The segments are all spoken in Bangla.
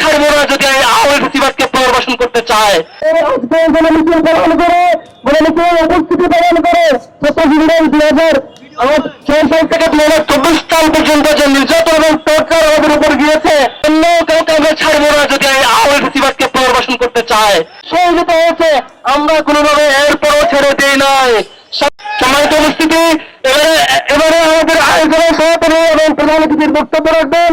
ছাড়বো না যদি এই আওয়ামী ফেসিবাদকে পুনর্বাসন করতে চায়। আমরা কোনোভাবে এরপরও ছেড়ে দিই নাই। সম্মানিত উপস্থিতি এবারে এবারে আমাদের আয়োজনের সভাপতি এবং প্রধান অতিথির বক্তব্য রাখবেন।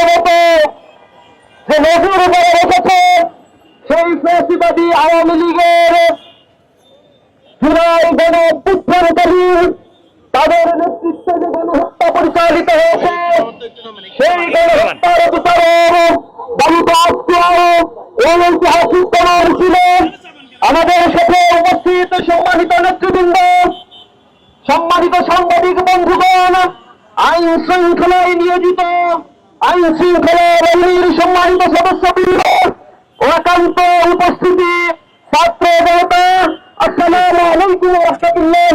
যে নজর উপরে রেখেছে সেই ফেসিবাদী আওয়ামী লীগের জুলাই গণ অভ্যুত্থানকারী তাদের নেতৃত্বে যে গণহত্যা পরিচালিত হয়েছে, সেই গণহত্যার বিচারের দাবিত আজকেও এই ঐতিহাসিক করার ছিলেন আমাদের সাথে উপস্থিত সম্মানিত নেতৃবৃন্দ, সম্মানিত সাংবাদিক বন্ধুগণ, আইন শৃঙ্খলায় নিয়োজিত আইন শৃঙ্খলা বাহিনীর সম্মানিত সদস্যবৃন্দ একান্ত উপস্থিতি ছাত্র জনতা আসসালামু আলাইকুম রহমতুল্লাহ